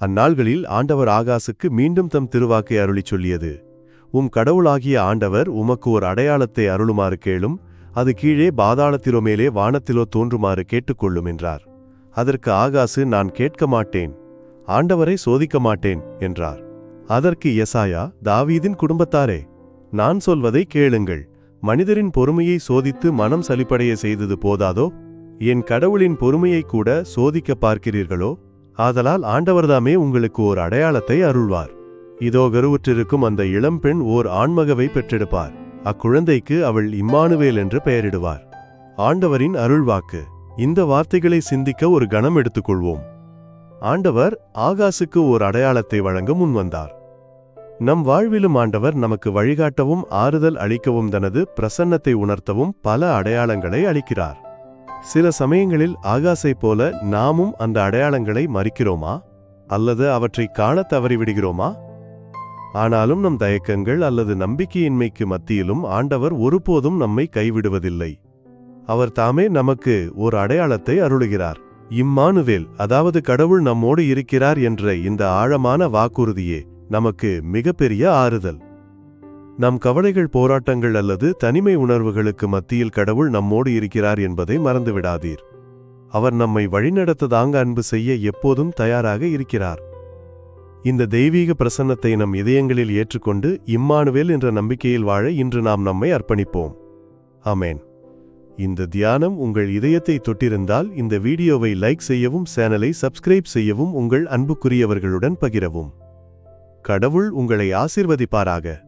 அந்நாள்களில் ஆண்டவர் ஆகாசுக்கு மீண்டும் தம் திருவாக்கை அருளி சொல்லியது. உம் கடவுளாகிய ஆண்டவர் உமக்கு ஒரு அடையாளத்தை அருளுமாறு கேளும் அது கீழே பாதாளத்திலோ மேலே வானத்திலோ தோன்றுமாறு கேட்டுக்கொள்ளும் என்றார். அதற்கு ஆகாசு நான் கேட்க மாட்டேன் ஆண்டவரை சோதிக்க மாட்டேன் என்றார். அதற்கு எசாயா தாவீதின் குடும்பத்தாரே நான் சொல்வதை கேளுங்கள். மனிதரின் பொறுமையை சோதித்து மனம் சலிப்படைய செய்தது போதாதோ? என் கடவுளின் பொறுமையை கூட சோதிக்க பார்க்கிறீர்களோ? ஆதலால் ஆண்டவர்தாமே உங்களுக்கு ஓர் அடையாளத்தை அருள்வார். இதோ கருவுற்றிருக்கும் அந்த இளம்பெண் ஓர் ஆண்மகவை பெற்றெடுப்பார். அக்குழந்தைக்கு அவள் இம்மானுவேல் என்று பெயரிடுவார். ஆண்டவரின் அருள்வாக்கு. இந்த வார்த்தைகளை சிந்திக்க ஒரு கணம் எடுத்துக்கொள்வோம். ஆண்டவர் ஆகாசுக்கு ஓர் அடையாளத்தை வழங்க முன்வந்தார் நம் வாழ்விலும் ஆண்டவர் நமக்கு வழிகாட்டவும் ஆறுதல் அளிக்கவும் தனது பிரசன்னத்தை உணர்த்தவும் பல அடையாளங்களை அளிக்கிறார். சில சமயங்களில் ஆகாசைப் போல நாமும் அந்த அடையாளங்களை மறிக்கிறோமா? அல்லது அவற்றை காணத் தவறிவிடுகிறோமா? ஆனாலும் நம் தயக்கங்கள் அல்லது நம்பிக்கையின்மைக்கு மத்தியிலும் ஆண்டவர் ஒருபோதும் நம்மை கைவிடுவதில்லை. அவர் தாமே நமக்கு ஒரு அடையாளத்தை அருளுகிறார். இம்மானுவேல் அதாவது கடவுள் நம்மோடு இருக்கிறார் என்ற இந்த ஆழமான வாக்குறுதியே நமக்கு மிகப்பெரிய ஆறுதல். நம் கவலைகள் போராட்டங்கள் அல்லது தனிமை உணர்வுகளுக்கு மத்தியில் கடவுள் நம்மோடு இருக்கிறார் என்பதை மறந்துவிடாதீர். அவர் நம்மை வழிநடத்த தாங்க அன்பு செய்ய எப்போதும் தயாராக இருக்கிறார். இந்த தெய்வீக பிரசன்னத்தை நம் இதயங்களில் ஏற்றுக்கொண்டு இம்மானுவேல் என்ற நம்பிக்கையில் வாழ இன்று நாம் நம்மை அர்ப்பணிப்போம். அமேன் இந்த தியானம் உங்கள் இதயத்தை தொட்டிருந்தால் இந்த வீடியோவை லைக் செய்யவும் சேனலை சப்ஸ்கிரைப் செய்யவும் உங்கள் அன்புக்குரியவர்களுடன் பகிரவும். கடவுள் உங்களை ஆசிர்வதிப்பாராக.